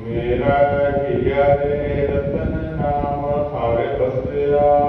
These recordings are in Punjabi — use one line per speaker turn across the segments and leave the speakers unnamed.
ਮੇਰਾ ਹੀਰੇ ਰਤਨ ਨਾਮ ਹਾਰੇ ਬਸਿਆ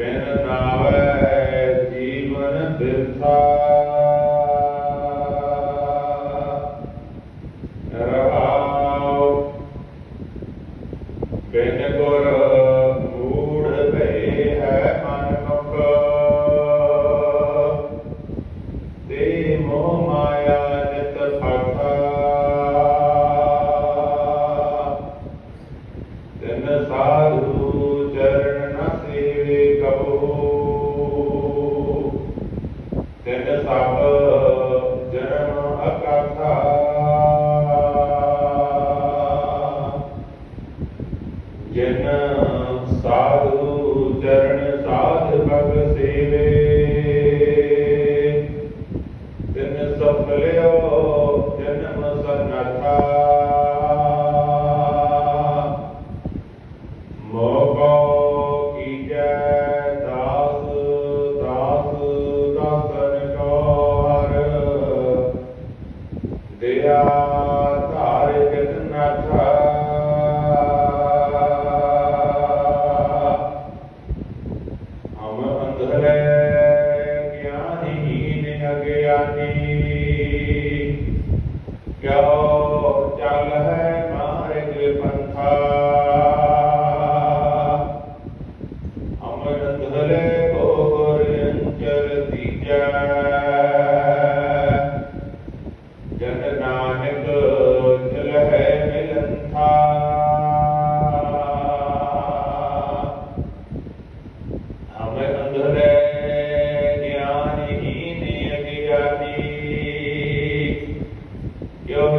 ਬਿਨ ਨਾਵੇ ਜੀਵਨ ਬਿਰਥਾ। ਰਹਾਉ ਬਿਨ ਗੁਰ ਪ੍ਰਭੂ ਤਿੰਨ ਸਭ ਜਨਮ ਅਕਾਥਾ ਜਨ ਸਾਧੂ ਚਰਨ ਸਾਧ ਭਗ ਸੇਵੇ। ਤਿੰਨ ਸਭ ਲਿਓ, ਜਨਮ ਸਰਨਾਥਾ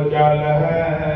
جعلها